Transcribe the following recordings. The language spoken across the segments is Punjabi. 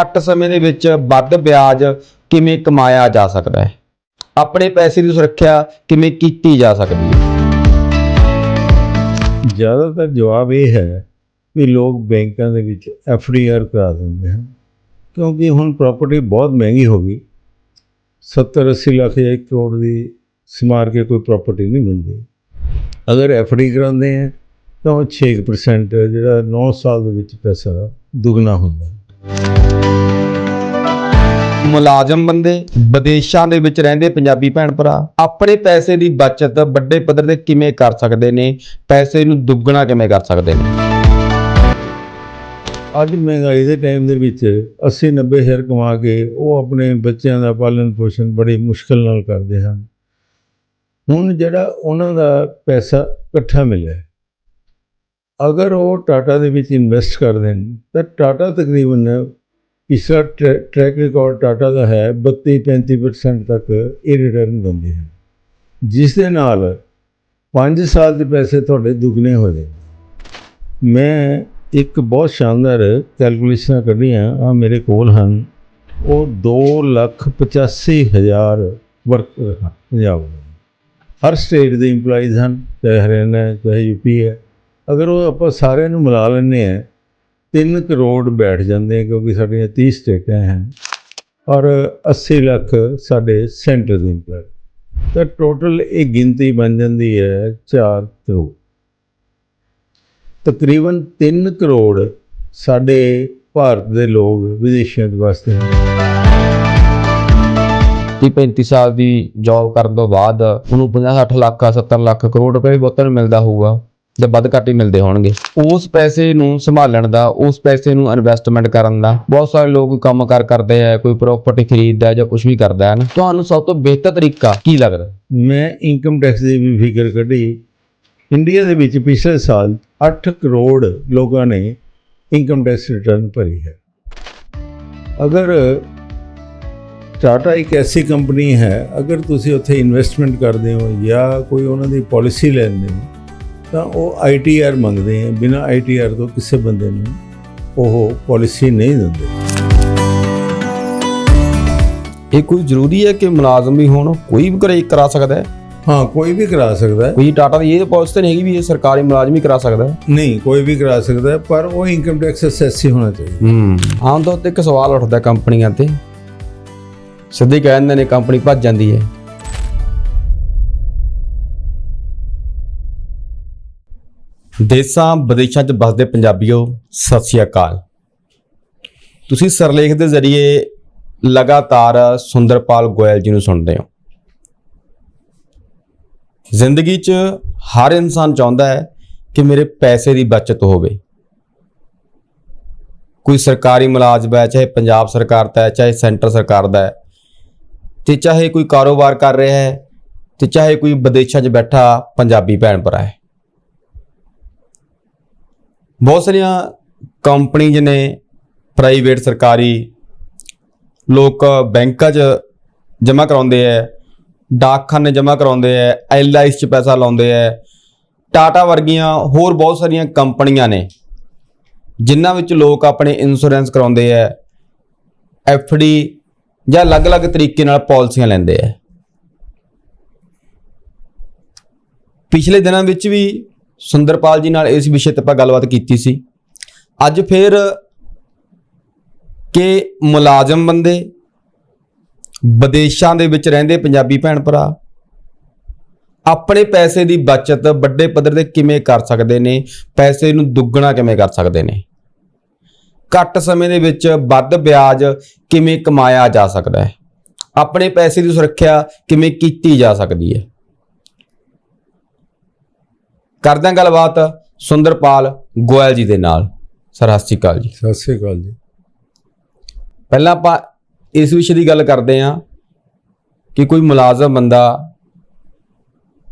ਘੱਟ ਸਮੇਂ ਦੇ ਵਿੱਚ ਵੱਧ ਵਿਆਜ ਕਿਵੇਂ ਕਮਾਇਆ ਜਾ ਸਕਦਾ ਹੈ? ਆਪਣੇ ਪੈਸੇ ਦੀ ਸੁਰੱਖਿਆ ਕਿਵੇਂ ਕੀਤੀ ਜਾ ਸਕਦੀ ਹੈ? ਜ਼ਿਆਦਾਤਰ ਜਵਾਬ ਇਹ ਹੈ ਵੀ ਲੋਕ ਬੈਂਕਾਂ ਦੇ ਵਿੱਚ ਐਫਡੀਆਰ ਕਰਾ ਦਿੰਦੇ ਹਨ। ਕਿਉਂਕਿ ਹੁਣ ਪ੍ਰਾਪਰਟੀ ਬਹੁਤ ਮਹਿੰਗੀ ਹੋ ਗਈ। 70 80 ਲੱਖ ਜਾਂ 1 ਕਰੋੜ ਦੀ ਸਮਾਰ ਕੇ ਕੋਈ ਪ੍ਰਾਪਰਟੀ ਨਹੀਂ ਮਿਲਦੀ। ਅਗਰ ਐਫਡੀ ਕਰਾਉਂਦੇ ਆ ਤਾਂ ਉਹ 6% ਜਿਹੜਾ 9 ਸਾਲ ਦੇ ਵਿੱਚ ਪੈਸਾ ਦੁੱਗਣਾ ਹੁੰਦਾ। ਮੁਲਾਜ਼ਮ ਬੰਦੇ ਵਿਦੇਸ਼ਾਂ ਦੇ ਵਿੱਚ ਰਹਿੰਦੇ ਪੰਜਾਬੀ ਭੈਣ ਭਰਾ, ਆਪਣੇ ਪੈਸੇ ਦੀ ਬਚਤ ਵੱਡੇ ਪੱਧਰ ਤੇ ਕਿਵੇਂ ਕਰ ਸਕਦੇ ਨੇ? ਪੈਸੇ ਨੂੰ ਦੁੱਗਣਾ ਕਿਵੇਂ ਕਰ ਸਕਦੇ ਨੇ? ਅੱਜ ਮਹਿੰਗਾਈ ਦੇ ਟਾਈਮ ਦੇ ਵਿੱਚ 80 90 ਹਜ਼ਾਰ ਕਮਾ ਕੇ ਉਹ ਆਪਣੇ ਬੱਚਿਆਂ ਦਾ ਪਾਲਣ ਪੋਸ਼ਣ ਬੜੀ ਮੁਸ਼ਕਲ ਨਾਲ ਕਰਦੇ ਹਨ। ਹੁਣ ਜਿਹੜਾ ਉਹਨਾਂ ਦਾ ਪੈਸਾ ਇਕੱਠਾ ਮਿਲਿਆ ਅਗਰ ਉਹ ਟਾਟਾ ਦੇ ਵਿੱਚ ਇਨਵੈਸਟ ਕਰਦੇ ਨੇ ਤਾਂ ਟਾਟਾ ਤਕਰੀਬਨ ਪਿਛਲਾ ਟਰੈ- ਟਰੈਕ ਰਿਕਾਰਡ ਟਾਟਾ ਦਾ ਹੈ 32 35% ਤੱਕ ਇਹ ਰਿਟਰਨ ਦਿੰਦੇ ਹਨ। ਜਿਸ ਦੇ ਨਾਲ 5 ਸਾਲ ਦੇ ਪੈਸੇ ਤੁਹਾਡੇ ਦੁੱਗਣੇ ਹੋ ਜਾਣ। ਮੈਂ ਇੱਕ ਬਹੁਤ ਸ਼ਾਨਦਾਰ ਕੈਲਕੂਲੇਸ਼ਨਾਂ ਕੱਢੀਆਂ ਆ ਮੇਰੇ ਕੋਲ ਹਨ। ਉਹ 2 ਲੱਖ 85 ਹਜ਼ਾਰ ਵਰਕਰ ਹਨ ਪੰਜਾਬ ਦੇ। ਹਰ ਸਟੇਟ ਦੇ EMPLOYEES ਹਨ ਚਾਹੇ ਹਰਿਆਣਾ ਹੈ, ਚਾਹੇ ਯੂਪੀ ਹੈ। ਅਗਰ ਉਹ ਆਪਾਂ ਸਾਰਿਆਂ ਨੂੰ ਮਿਲਾ ਲੈਂਦੇ ਆ 3 ਕਰੋੜ ਬੈਠ ਜਾਂਦੇ ਆ ਕਿਉਂਕਿ ਸਾਡੀਆਂ 30 ਸਟੇਟਾਂ ਹਨ ਔਰ 80 ਲੱਖ ਸਾਡੇ ਸੈਂਟਰ ਦੇ EMPLOYEE ਤਾਂ ਟੋਟਲ ਇਹ ਗਿਣਤੀ ਬਣ ਜਾਂਦੀ ਹੈ 4 ਕਰੋੜ ਤਕਰੀਬਨ 3 ਕਰੋੜ ਸਾਡੇ ਭਾਰਤ ਦੇ ਲੋਕ ਵਿਦੇਸ਼ਾਂ ਦੇ ਵਾਸਤੇ ਹਨ। 30 35 ਸਾਲ ਦੀ ਜੌਬ ਕਰਨ ਤੋਂ ਬਾਅਦ ਉਹਨੂੰ 50 60 ਲੱਖ 70 ਲੱਖ ਕਰੋੜ ਰੁਪਏ ਵੀ ਬਹੁਤਾਂ ਮਿਲਦਾ ਹੋਊਗਾ। ਜਾਂ ਵੱਧ ਘੱਟ ਹੀ ਮਿਲਦੇ ਹੋਣਗੇ। ਉਸ ਪੈਸੇ ਨੂੰ ਸੰਭਾਲਣ ਦਾ, ਉਸ ਪੈਸੇ ਨੂੰ ਇਨਵੈਸਟਮੈਂਟ ਕਰਨ ਦਾ ਬਹੁਤ ਸਾਰੇ ਲੋਕ ਕੰਮ ਕਰ ਕਰਦੇ ਆ, ਕੋਈ ਪ੍ਰਾਪਰਟੀ ਖਰੀਦਦਾ ਜਾਂ ਕੁਝ ਵੀ ਕਰਦਾ ਹੈ ਨਾ। ਤੁਹਾਨੂੰ ਸਭ ਤੋਂ ਬਿਹਤਰ ਤਰੀਕਾ ਕੀ ਲੱਗਦਾ? ਮੈਂ ਇਨਕਮ ਟੈਕਸ ਦੀ ਵੀ ਫਿਕਰ ਕੱਢੀ। ਇੰਡੀਆ ਦੇ ਵਿੱਚ ਪਿਛਲੇ ਸਾਲ 8 ਕਰੋੜ ਲੋਕਾਂ ਨੇ ਇਨਕਮ ਟੈਕਸ ਰਿਟਰਨ ਭਰੀ ਹੈ। ਅਗਰ ਟਾਟਾ ਇੱਕ ਐਸੀ ਕੰਪਨੀ ਹੈ, ਅਗਰ ਤੁਸੀਂ ਉੱਥੇ ਇਨਵੈਸਟਮੈਂਟ ਕਰਦੇ ਹੋ ਜਾਂ ਕੋਈ ਉਹਨਾਂ ਦੀ ਪਾਲਿਸੀ ਲੈਂਦੇ ਹੋ ਤਾਂ ਉਹ ਆਈਟੀਆਰ ਮੰਗਦੇ ਆ ਬਿਨਾ ਆਈਟੀਆਰ ਤੋਂ ਕਿਸੇ ਬੰਦੇ ਨੂੰ ਉਹ ਪਾਲਿਸੀ ਨਹੀਂ ਦਿੰਦੇ। ਇਹ ਕੋਈ ਜ਼ਰੂਰੀ ਹੈ ਕਿ ਮੁਲਾਜ਼ਮ ਵੀ ਹੋਣ ਕੋਈ ਵੀ ਕਰੇ ਕਰਾ ਸਕਦਾ ਹੈ? ਹਾਂ ਕੋਈ ਵੀ ਕਰਾ ਸਕਦਾ ਹੈ। ਕੋਈ ਟਾਟਾ ਦੀ ਇਹ ਪਾਲਿਸੀ ਨਹੀਂ ਹੈਗੀ ਵੀ ਇਹ ਸਰਕਾਰੀ ਮੁਲਾਜ਼ਮ ਹੀ ਕਰਾ ਸਕਦਾ ਹੈ। ਨਹੀਂ ਕੋਈ ਵੀ ਕਰਾ ਸਕਦਾ ਹੈ, ਪਰ ਉਹ ਇਨਕਮ ਟੈਕਸ ਅਸੈਸ ਹੀ ਹੋਣਾ ਚਾਹੀਦਾ। ਹੂੰ। ਆਮ ਤੌਰ ਤੇ ਇੱਕ ਸਵਾਲ ਉੱਠਦਾ ਕੰਪਨੀਆਂ ਤੇ। ਸਿੱਧੇ ਕਹਿ ਦਿੰਦੇ ਨੇ ਕੰਪਨੀ ਭੱਜ ਜਾਂਦੀ ਹੈ। ਦੇਸਾਂ, ਵਿਦੇਸ਼ਾਂ 'ਚ ਵੱਸਦੇ ਪੰਜਾਬੀਓ, ਸਤਿ ਸ਼੍ਰੀ ਅਕਾਲ। ਤੁਸੀਂ ਸਰਲੇਖ ਦੇ ਜ਼ਰੀਏ ਲਗਾਤਾਰ ਸੁੰਦਰਪਾਲ ਗੋਇਲ ਜੀ ਨੂੰ ਸੁਣਦੇ ਹੋ। ਜ਼ਿੰਦਗੀ 'ਚ ਹਰ ਇਨਸਾਨ ਚਾਹੁੰਦਾ ਹੈ ਕਿ ਮੇਰੇ ਪੈਸੇ ਦੀ ਬਚਤ ਹੋਵੇ। ਕੋਈ ਸਰਕਾਰੀ ਮੁਲਾਜ਼ਮ ਹੈ, ਚਾਹੇ ਪੰਜਾਬ ਸਰਕਾਰ ਦਾ ਹੈ, ਚਾਹੇ ਸੈਂਟਰ ਸਰਕਾਰ ਦਾ ਹੈ, ਤੇ ਚਾਹੇ ਕੋਈ ਕਾਰੋਬਾਰ ਕਰ ਰਿਹਾ ਹੈ, ਤੇ ਚਾਹੇ ਕੋਈ ਵਿਦੇਸ਼ਾਂ 'ਚ ਬੈਠਾ ਪੰਜਾਬੀ ਭੈਣ ਭਰਾ ਹੈ। ਬਹੁਤ ਸਾਰੀਆਂ ਕੰਪਨੀਆਂ ਨੇ ਪ੍ਰਾਈਵੇਟ ਸਰਕਾਰੀ ਲੋਕ ਬੈਂਕਾਂ 'ਚ ਜਮ੍ਹਾਂ ਕਰਾਉਂਦੇ ਹੈ ਡਾਕਖਾਨੇ ਜਮ੍ਹਾਂ ਕਰਾਉਂਦੇ ਹੈ ਐਲਆਈਸ 'ਚ ਪੈਸਾ ਲਾਉਂਦੇ ਹੈ ਟਾਟਾ ਵਰਗੀਆਂ ਹੋਰ ਬਹੁਤ ਸਾਰੀਆਂ ਕੰਪਨੀਆਂ ਨੇ, ਜਿਨ੍ਹਾਂ ਵਿੱਚ ਲੋਕ ਆਪਣੇ ਇੰਸ਼ੋਰੈਂਸ ਕਰਾਉਂਦੇ ਆ ਐਫਡੀ ਜਾਂ ਅਲੱਗ-ਅਲੱਗ ਤਰੀਕੇ ਨਾਲ ਪਾਲਿਸੀਆਂ ਲੈਂਦੇ ਆ ਪਿਛਲੇ ਦਿਨਾਂ ਵਿੱਚ ਵੀ ਸੁੰਦਰਪਾਲ ਜੀ ਨਾਲ ਇਸ ਵਿਸ਼ੇ ਤੇ ਆਪਾਂ ਗੱਲਬਾਤ ਕੀਤੀ ਸੀ। ਅੱਜ ਫਿਰ ਕਿ ਮੁਲਾਜ਼ਮ ਬੰਦੇ, ਵਿਦੇਸ਼ਾਂ ਦੇ ਵਿੱਚ ਰਹਿੰਦੇ ਪੰਜਾਬੀ ਭੈਣ ਭਰਾ, ਆਪਣੇ ਪੈਸੇ ਦੀ ਬਚਤ ਵੱਡੇ ਪੱਧਰ ਤੇ ਕਿਵੇਂ ਕਰ ਸਕਦੇ ਨੇ, ਪੈਸੇ ਨੂੰ ਦੁੱਗਣਾ ਕਿਵੇਂ ਕਰ ਸਕਦੇ ਨੇ? ਘੱਟ ਸਮੇਂ ਦੇ ਵਿੱਚ ਵੱਧ ਵਿਆਜ ਕਿਵੇਂ ਕਮਾਇਆ ਜਾ ਸਕਦਾ ਹੈ? ਆਪਣੇ ਪੈਸੇ ਦੀ ਸੁਰੱਖਿਆ ਕਿਵੇਂ ਕੀਤੀ ਜਾ ਸਕਦੀ ਹੈ? ਕਰਦੇ ਹਾਂ ਗੱਲਬਾਤ ਸੁੰਦਰਪਾਲ ਗੋਇਲ ਜੀ ਦੇ ਨਾਲ। ਸਰ ਸਤਿ ਸ਼੍ਰੀ ਅਕਾਲ ਜੀ। ਸਤਿ ਸ੍ਰੀ ਅਕਾਲ ਜੀ। ਪਹਿਲਾਂ ਆਪਾਂ ਇਸ ਵਿਸ਼ੇ ਦੀ ਗੱਲ ਕਰਦੇ ਹਾਂ ਕਿ ਕੋਈ ਮੁਲਾਜ਼ਮ ਬੰਦਾ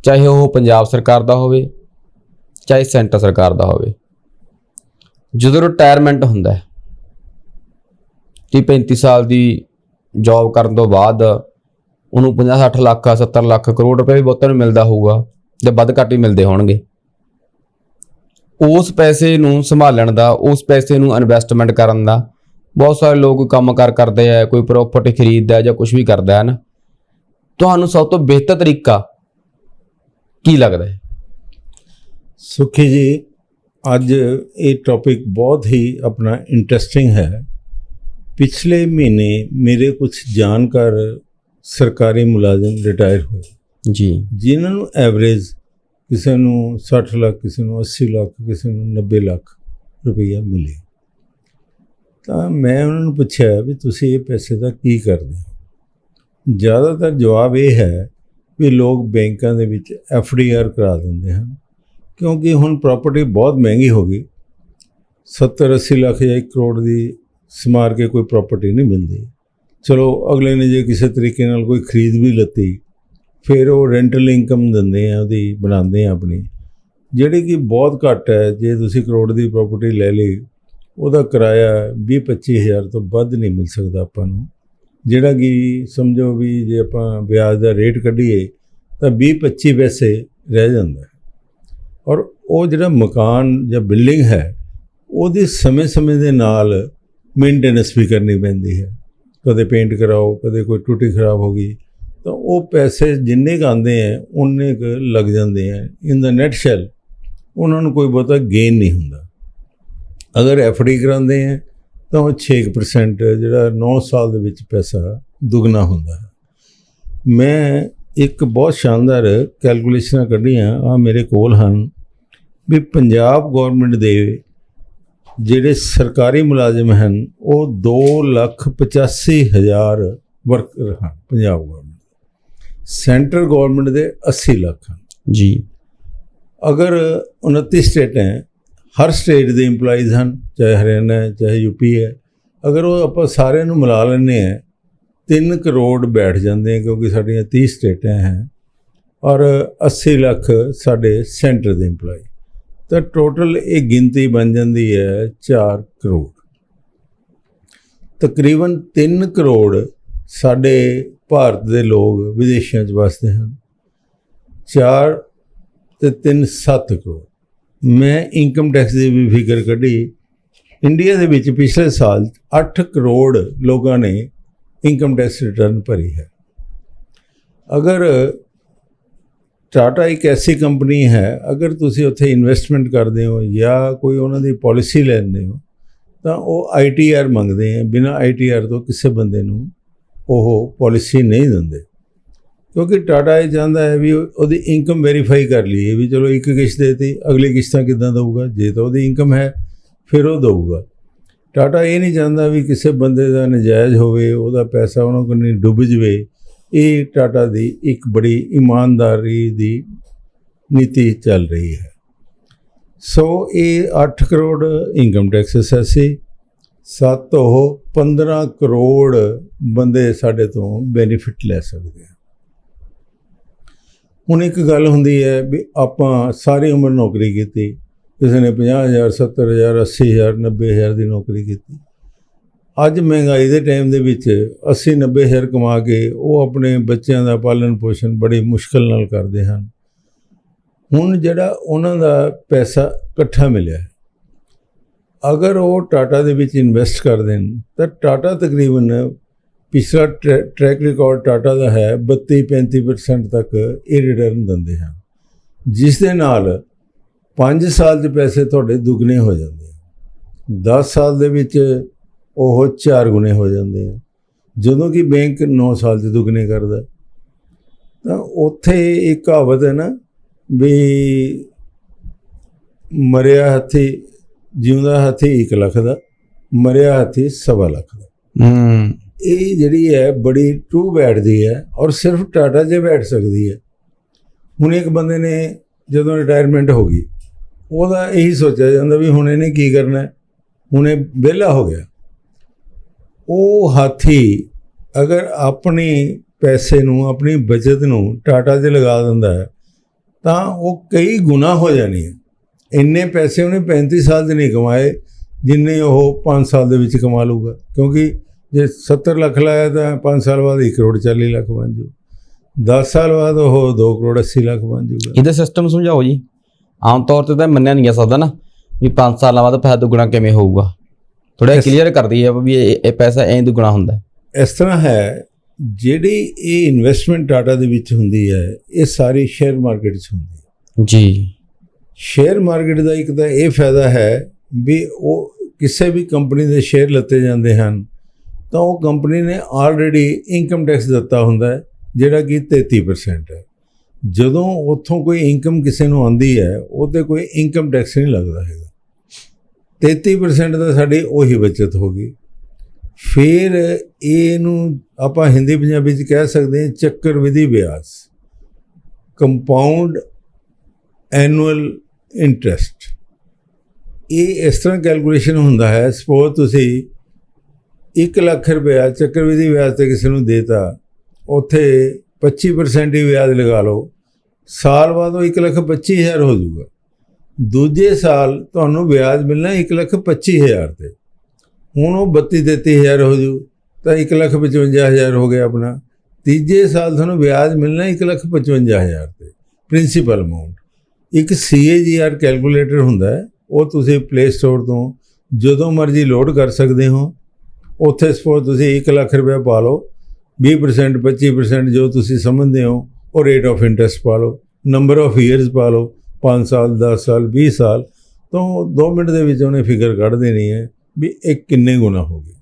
ਚਾਹੇ ਉਹ ਪੰਜਾਬ ਸਰਕਾਰ ਦਾ ਹੋਵੇ ਚਾਹੇ ਸੈਂਟਰ ਸਰਕਾਰ ਦਾ ਹੋਵੇ ਜਦੋਂ ਰਿਟਾਇਰਮੈਂਟ ਹੁੰਦਾ ਹੈ 30 35 ਸਾਲ ਦੀ ਜੌਬ ਕਰਨ ਤੋਂ ਬਾਅਦ ਉਹਨੂੰ 50 60 ਲੱਖ 70 ਲੱਖ ਕਰੋੜ ਰੁਪਏ ਵੀ ਬਹੁਤਾਂ ਨੂੰ ਮਿਲਦਾ ਹੋਊਗਾ ਜਾਂ ਵੱਧ ਘੱਟ ਹੀ ਮਿਲਦੇ ਹੋਣਗੇ। ਉਸ ਪੈਸੇ ਨੂੰ ਸੰਭਾਲਣ ਦਾ ਉਸ ਪੈਸੇ ਨੂੰ ਇਨਵੈਸਟਮੈਂਟ ਕਰਨ ਦਾ। ਬਹੁਤ ਸਾਰੇ ਲੋਕ ਕੰਮ ਕਾਰ ਕਰਦੇ ਆ ਕੋਈ ਪ੍ਰਾਪਰਟੀ ਖਰੀਦਦਾ ਜਾਂ ਕੁਝ ਵੀ ਕਰਦਾ ਹੈ ਨਾ। ਤੁਹਾਨੂੰ ਸਭ ਤੋਂ ਬਿਹਤਰ ਤਰੀਕਾ ਕੀ ਲੱਗਦਾ ਹੈ? ਸੁਖੀ ਜੀ ਅੱਜ ਇਹ ਟੌਪਿਕ ਬਹੁਤ ਹੀ ਆਪਣਾ ਇੰਟਰਸਟਿੰਗ ਹੈ। ਪਿਛਲੇ ਮਹੀਨੇ ਮੇਰੇ ਕੁਝ ਜਾਣਕਾਰ ਸਰਕਾਰੀ ਮੁਲਾਜ਼ਮ ਰਿਟਾਇਰ ਹੋਏ। ਜੀ। ਜਿਨ੍ਹਾਂ ਨੂੰ ਐਵਰੇਜ ਕਿਸੇ ਨੂੰ 60 ਲੱਖ, ਕਿਸੇ ਨੂੰ 80 ਲੱਖ, ਕਿਸੇ ਨੂੰ 90 ਲੱਖ ਰੁਪਈਆ ਮਿਲੇ। ਤਾਂ ਮੈਂ ਉਹਨਾਂ ਨੂੰ ਪੁੱਛਿਆ ਵੀ ਤੁਸੀਂ ਇਹ ਪੈਸੇ ਦਾ ਕੀ ਕਰਦੇ ਹੋ? ਜ਼ਿਆਦਾਤਰ ਜਵਾਬ ਇਹ ਹੈ ਵੀ ਲੋਕ ਬੈਂਕਾਂ ਦੇ ਵਿੱਚ ਐਫਡੀਆਰ ਕਰਾ ਦਿੰਦੇ ਹਨ, ਕਿਉਂਕਿ ਹੁਣ ਪ੍ਰਾਪਰਟੀ ਬਹੁਤ ਮਹਿੰਗੀ ਹੋ ਗਈ। 70 80 ਲੱਖ ਜਾਂ 1 ਕਰੋੜ ਦੀ ਸਮਾਰ ਕੇ ਕੋਈ ਪ੍ਰਾਪਰਟੀ ਨਹੀਂ ਮਿਲਦੀ। ਚਲੋ, ਅਗਲੇ ਨੇ ਜੇ ਕਿਸੇ ਤਰੀਕੇ ਨਾਲ ਕੋਈ ਖਰੀਦ ਵੀ ਲੱਤੀ ਫਿਰ ਉਹ ਰੈਂਟਲ ਇਨਕਮ ਦਿੰਦੇ ਆ, ਉਹਦੀ ਬਣਾਉਂਦੇ ਆ ਆਪਣੀ। ਜਿਹੜੀ ਕਿ ਬਹੁਤ ਘੱਟ ਹੈ, ਜੇ ਤੁਸੀਂ ਕਰੋੜ ਦੀ ਪ੍ਰਾਪਰਟੀ ਲੈ ਲਈ, ਉਹਦਾ ਕਿਰਾਇਆ 20 25000 ਤੋਂ ਵੱਧ ਨਹੀਂ ਮਿਲ ਸਕਦਾ ਆਪਾਂ ਨੂੰ। ਜਿਹੜਾ ਕਿ ਸਮਝੋ ਵੀ ਜੇ ਆਪਾਂ ਵਿਆਜ ਦਾ ਰੇਟ ਕੱਢੀਏ, ਤਾਂ 20 25 ਪੈਸੇ ਰਹਿ ਜਾਂਦਾ। ਔਰ ਉਹ ਜਿਹੜਾ ਮਕਾਨ ਜਾਂ ਬਿਲਡਿੰਗ ਹੈ, ਉਹਦੀ ਸਮੇਂ-ਸਮੇਂ ਦੇ ਨਾਲ ਮੇਨਟੇਨੈਂਸ ਵੀ ਕਰਨੀ ਪੈਂਦੀ ਹੈ। ਕਦੇ ਪੇਂਟ ਕਰਾਓ, ਕਦੇ ਕੋਈ ਟੂਟੀ ਖਰਾਬ ਹੋ ਗਈ ਉਹ ਪੈਸੇ ਜਿੰਨੇ ਕੁ ਆਉਂਦੇ ਹੈ ਉਨੇ ਕੁ ਲੱਗ ਜਾਂਦੇ ਹੈ। ਇਨ ਦਾ ਨੈਟ ਸ਼ੈਲ ਉਹਨਾਂ ਨੂੰ ਕੋਈ ਬਹੁਤਾ ਗੇਨ ਨਹੀਂ ਹੁੰਦਾ। ਅਗਰ ਐਫਡੀ ਕਰਾਉਂਦੇ ਹੈ, ਤਾਂ ਉਹ 6% ਜਿਹੜਾ 9 ਸਾਲ ਦੇ ਵਿੱਚ ਪੈਸਾ ਦੁੱਗਣਾ ਹੁੰਦਾ ਹੈ। ਮੈਂ ਇੱਕ ਬਹੁਤ ਸ਼ਾਨਦਾਰ ਕੈਲਕੂਲੇਸ਼ਨਾਂ ਕੱਢੀਆਂ ਆ ਮੇਰੇ ਕੋਲ ਹਨ। ਵੀ ਪੰਜਾਬ ਗਵਰਨਮੈਂਟ ਦੇ ਜਿਹੜੇ ਸਰਕਾਰੀ ਮੁਲਾਜ਼ਮ ਹਨ, ਉਹ 2 ਲੱਖ 85 ਹਜ਼ਾਰ ਵਰਕਰ ਹਨ, ਪੰਜਾਬ ਗਵਰਨਮੈਂਟ ਸੈਂਟਰ ਗਵਰਨਮੈਂਟ ਦੇ 80 ਲੱਖ ਹਨ। ਜੀ। ਅਗਰ 29 ਸਟੇਟ ਹੈ ਹਰ ਸਟੇਟ ਦੇ EMPLOYEES ਹਨ ਚਾਹੇ ਹਰਿਆਣਾ ਹੈ ਚਾਹੇ ਯੂਪੀ ਹੈ। ਅਗਰ ਉਹ ਆਪਾਂ ਸਾਰਿਆਂ ਨੂੰ ਮਿਲਾ ਲੈਂਦੇ ਆ 3 ਕਰੋੜ ਬੈਠ ਜਾਂਦੇ ਆ ਕਿਉਂਕਿ ਸਾਡੀਆਂ 30 ਸਟੇਟਾਂ ਹੈ ਔਰ 80 ਲੱਖ ਸਾਡੇ ਸੈਂਟਰ ਦੇ EMPLOYE ਤਾਂ ਟੋਟਲ ਇਹ ਗਿਣਤੀ ਬਣ ਜਾਂਦੀ ਹੈ 4 ਕਰੋੜ। ਤਕਰੀਬਨ 3 ਕਰੋੜ ਸਾਡੇ ਭਾਰਤ ਦੇ ਲੋਕ ਵਿਦੇਸ਼ਾਂ 'ਚ ਵਸਦੇ ਹਨ। 4 ਤੇ 3 7 ਕਰੋੜ। ਮੈਂ ਇਨਕਮ ਟੈਕਸ ਦੀ ਵੀ ਫਿਗਰ ਕੱਢੀ। ਇੰਡੀਆ ਦੇ ਵਿੱਚ ਪਿਛਲੇ ਸਾਲ 8 ਕਰੋੜ ਲੋਕਾਂ ਨੇ ਇਨਕਮ ਟੈਕਸ ਰਿਟਰਨ ਭਰੀ ਹੈ। ਅਗਰ ਟਾਟਾ ਇੱਕ ਐਸੀ ਕੰਪਨੀ ਹੈ, ਅਗਰ ਤੁਸੀਂ ਉੱਥੇ ਇਨਵੈਸਟਮੈਂਟ ਕਰਦੇ ਹੋ ਜਾਂ ਕੋਈ ਉਹਨਾਂ ਦੀ ਪਾਲਿਸੀ ਲੈਂਦੇ ਹੋ, ਤਾਂ ਉਹ ਆਈਟੀਆਰ ਮੰਗਦੇ ਆ ਬਿਨਾਂ ਆਈਟੀਆਰ ਤੋਂ ਕਿਸੇ ਬੰਦੇ ਨੂੰ ਉਹ ਪਾਲਿਸੀ ਨਹੀਂ ਦਿੰਦੇ। ਕਿਉਂਕਿ ਟਾਟਾ ਇਹ ਚਾਹੁੰਦਾ ਹੈ ਵੀ ਉਹਦੀ ਇਨਕਮ ਵੈਰੀਫਾਈ ਕਰ ਲਈਏ ਵੀ ਚਲੋ ਇੱਕ ਕਿਸ਼ਤ ਦੇਤੀ, ਅਗਲੀ ਕਿਸ਼ਤਾਂ ਕਿੱਦਾਂ ਦਊਗਾ? ਜੇ ਤਾਂ ਉਹਦੀ ਇਨਕਮ ਹੈ, ਫਿਰ ਉਹ ਦਊਗਾ। ਟਾਟਾ ਇਹ ਨਹੀਂ ਚਾਹੁੰਦਾ ਵੀ ਕਿਸੇ ਬੰਦੇ ਦਾ ਨਜਾਇਜ਼ ਹੋਵੇ, ਉਹਦਾ ਪੈਸਾ ਉਹਨਾਂ ਕੋਲ ਨਹੀਂ ਡੁੱਬ ਜਵੇ। ਇਹ ਟਾਟਾ ਦੀ ਇੱਕ ਬੜੀ ਇਮਾਨਦਾਰੀ ਦੀ ਨੀਤੀ ਚੱਲ ਰਹੀ ਹੈ। ਸੋ ਇਹ 8 ਕਰੋੜ ਇਨਕਮ ਟੈਕਸ ਅਸੈਸੀ ਸੱਤ ਉਹ 15 ਕਰੋੜ ਬੰਦੇ ਸਾਡੇ ਤੋਂ ਬੈਨੀਫਿਟ ਲੈ ਸਕਦੇ ਆ। ਹੁਣ ਇੱਕ ਗੱਲ ਹੁੰਦੀ ਹੈ ਵੀ ਆਪਾਂ ਸਾਰੀ ਉਮਰ ਨੌਕਰੀ ਕੀਤੀ, ਕਿਸੇ ਨੇ 50000 70000 80000 90000 ਦੀ ਨੌਕਰੀ ਕੀਤੀ। ਅੱਜ ਮਹਿੰਗਾਈ ਦੇ ਟਾਈਮ ਦੇ ਵਿੱਚ 80 90000 ਕਮਾ ਕੇ ਉਹ ਆਪਣੇ ਬੱਚਿਆਂ ਦਾ ਪਾਲਣ ਪੋਸ਼ਣ ਬੜੀ ਮੁਸ਼ਕਲ ਨਾਲ ਕਰਦੇ ਹਨ। ਹੁਣ ਜਿਹੜਾ ਉਹਨਾਂ ਦਾ ਪੈਸਾ ਇਕੱਠਾ ਮਿਲਿਆ ਅਗਰ ਉਹ ਟਾਟਾ ਦੇ ਵਿੱਚ ਇਨਵੈਸਟ ਕਰ ਦੇਣ, ਤਾਂ ਟਾਟਾ ਤਕਰੀਬਨ ਪਿਛਲਾ ਟਰੈ- ਟਰੈਕ ਰਿਕਾਰਡ ਟਾਟਾ ਦਾ ਹੈ 32-35% ਤੱਕ ਇਹ ਰਿਟਰਨ ਦਿੰਦੇ ਹਨ। ਜਿਸ ਦੇ ਨਾਲ 5 ਸਾਲ ਦੇ ਪੈਸੇ ਤੁਹਾਡੇ ਦੁੱਗਣੇ ਹੋ ਜਾਂਦੇ ਆ 10 ਸਾਲ ਦੇ ਵਿੱਚ ਉਹ 4 ਗੁਣੇ ਹੋ ਜਾਂਦੇ ਆ ਜਦੋਂ ਕਿ ਬੈਂਕ 9 ਸਾਲ ਦੇ ਦੁੱਗਣੇ ਕਰਦਾ ਤਾਂ ਉੱਥੇ ਇੱਕ ਕਹਾਵਤ ਹੈ ਨਾ, ਵੀ ਮਰਿਆ ਹੱਥੀ ਜਿਉਂਦਾ ਹੱਥੀ 1 ਲੱਖ ਦਾ ਮਰਿਆ ਹੱਥੀ ਸਵਾ ਲੱਖ ਦਾ। ਹੂੰ। ਇਹ ਜਿਹੜੀ ਹੈ ਬੜੀ ਟਰੂ ਬੈਠਦੀ ਹੈ ਔਰ ਸਿਰਫ ਟਾਟਾ 'ਚ ਬੈਠ ਸਕਦੀ ਹੈ। ਹੁਣ ਇੱਕ ਬੰਦੇ ਨੇ ਜਦੋਂ ਰਿਟਾਇਰਮੈਂਟ ਹੋ ਗਈ ਉਹਦਾ ਇਹੀ ਸੋਚਿਆ ਜਾਂਦਾ ਵੀ ਹੁਣ ਇਹਨੇ ਕੀ ਕਰਨਾ ਹੈ? ਹੁਣ ਇਹ ਵਿਹਲਾ ਹੋ ਗਿਆ। ਉਹ ਹਾਥੀ ਅਗਰ ਆਪਣੀ ਪੈਸੇ ਨੂੰ ਆਪਣੀ ਬਚਤ ਨੂੰ ਟਾਟਾ 'ਚ ਲਗਾ ਦਿੰਦਾ ਹੈ ਤਾਂ ਉਹ ਕਈ ਗੁਣਾ ਹੋ ਜਾਣੀ ਹੈ ਇੰਨੇ ਪੈਸੇ ਉਹਨੇ 35 ਸਾਲ ਦੇ ਨਹੀਂ ਕਮਾਏ ਜਿੰਨੇ ਉਹ 5 ਸਾਲ ਦੇ ਵਿੱਚ ਕਮਾ ਲੂਗਾ ਕਿਉਂਕਿ ਜੇ 70 ਲੱਖ ਲਾਇਆ ਤਾਂ 5 ਸਾਲ ਬਾਅਦ 1 ਕਰੋੜ 40 ਲੱਖ ਬਣ ਜੂ 10 ਸਾਲ ਬਾਅਦ ਉਹ 2 ਕਰੋੜ 80 ਲੱਖ ਬਣ ਜੂਗਾ ਇਹਦਾ ਸਿਸਟਮ ਸਮਝਾਓ ਜੀ। ਆਮ ਤੌਰ ਤੇ ਤਾਂ ਮੰਨਿਆ ਨਹੀਂ ਜਾ ਸਕਦਾ ਨਾ ਵੀ 5 ਸਾਲਾਂ ਬਾਅਦ ਪੈਸਾ ਦੁੱਗਣਾ ਕਿਵੇਂ ਹੋਊਗਾ। ਥੋੜਾ ਕਲੀਅਰ ਕਰਦੀ ਹੈ ਵੀ ਇਹ ਪੈਸਾ ਐਂ ਦੁੱਗਣਾ ਹੁੰਦਾ। ਇਸ ਤਰ੍ਹਾਂ ਹੈ ਜਿਹੜੀ ਇਹ ਇਨਵੈਸਟਮੈਂਟ ਟਾਟਾ ਦੇ ਵਿੱਚ ਹੁੰਦੀ ਹੈ ਇਹ ਸਾਰੀ ਸ਼ੇਅਰ ਮਾਰਕੀਟ 'ਚ ਹੁੰਦੀ ਹੈ। ਜੀ। ਸ਼ੇਅਰ ਮਾਰਕੀਟ ਦਾ ਇੱਕ ਤਾਂ ਇਹ ਫਾਇਦਾ ਹੈ ਵੀ ਉਹ ਕਿਸੇ ਵੀ ਕੰਪਨੀ ਦੇ ਸ਼ੇਅਰ ਲੱਤੇ ਜਾਂਦੇ ਹਨ, ਤਾਂ ਉਹ ਕੰਪਨੀ ਨੇ ਆਲਰੇਡੀ ਇਨਕਮ ਟੈਕਸ ਦਿੱਤਾ ਹੁੰਦਾ ਹੈ, ਜਿਹੜਾ ਕਿ 33% ਹੈ। ਜਦੋਂ ਉੱਥੋਂ ਕੋਈ ਇਨਕਮ ਕਿਸੇ ਨੂੰ ਆਉਂਦੀ ਹੈ ਉਹ ਤੇ ਕੋਈ ਇਨਕਮ ਟੈਕਸ ਨਹੀਂ ਲੱਗਦਾ ਹੈਗਾ। 33% ਦਾ ਸਾਡੀ ਉਹੀ ਬਚਤ ਹੋ ਗਈ। ਫਿਰ ਇਹਨੂੰ ਆਪਾਂ ਹਿੰਦੀ ਪੰਜਾਬੀ ਚ ਕਹਿ ਸਕਦੇ ਹਾਂ ਚੱਕਰ ਵਿਧੀ ਵਿਆਜ ਕੰਪਾਊਂਡ ਐਨੂਅਲ ਇੰਟਰਸਟ ਇਹ ਇਸ ਤਰ੍ਹਾਂ ਕੈਲਕੂਲੇਸ਼ਨ ਹੁੰਦਾ ਹੈ ਸਪੋਜ਼ ਤੁਸੀਂ 1 ਲੱਖ ਰੁਪਇਆ ਚੱਕਰਵਿਧੀ ਵਿਆਜ ਤੇ ਕਿਸੇ ਨੂੰ ਦੇਤਾ, ਉੱਥੇ 25% ਹੀ ਵਿਆਜ ਲਗਾ ਲਓ, ਸਾਲ ਬਾਅਦ ਉਹ 1 ਲੱਖ 25000 ਹੋ ਜਾਊਗਾ। ਦੂਜੇ ਸਾਲ ਤੁਹਾਨੂੰ ਵਿਆਜ ਮਿਲਣਾ 1 ਲੱਖ 25000 ਤੇ। ਹੁਣ ਉਹ 32 33000 ਹੋ ਜੂ, ਤਾਂ 1 ਲੱਖ 55000 ਹੋ ਗਿਆ ਆਪਣਾ। ਤੀਜੇ ਸਾਲ ਤੁਹਾਨੂੰ ਵਿਆਜ ਮਿਲਣਾ 1 ਲੱਖ 55000 ਤੇ ਪ੍ਰਿੰਸੀਪਲ ਅਮਾਉਂਟ ਇੱਕ CAGR ਕੈਲਕੂਲੇਟਰ ਹੁੰਦਾ ਹੈ, ਉਹ ਤੁਸੀਂ ਪਲੇ ਸਟੋਰ ਤੋਂ ਜਦੋਂ ਮਰਜ਼ੀ ਲੋਡ ਕਰ ਸਕਦੇ ਹੋ। ਉੱਥੇ ਸਪੋਜ਼ ਤੁਸੀਂ 1 ਲੱਖ ਰੁਪਏ ਪਾ ਲਓ 20% 25% ਜੋ ਤੁਸੀਂ ਸਮਝਦੇ ਹੋ, ਉਹ ਰੇਟ ਆਫ ਇੰਟਰਸਟ ਪਾ ਲਓ ਨੰਬਰ ਆਫ ਇਅਰਸ ਪਾ ਲਓ 5 ਸਾਲ 10 ਸਾਲ 20 ਸਾਲ, ਤਾਂ 2 ਮਿੰਟ ਦੇ ਵਿੱਚ ਉਹਨੇ ਫਿਗਰ ਕੱਢ ਦੇਣੀ ਹੈ ਵੀ ਇਹ ਕਿੰਨੇ ਗੁਣਾ ਹੋ ਗਏ।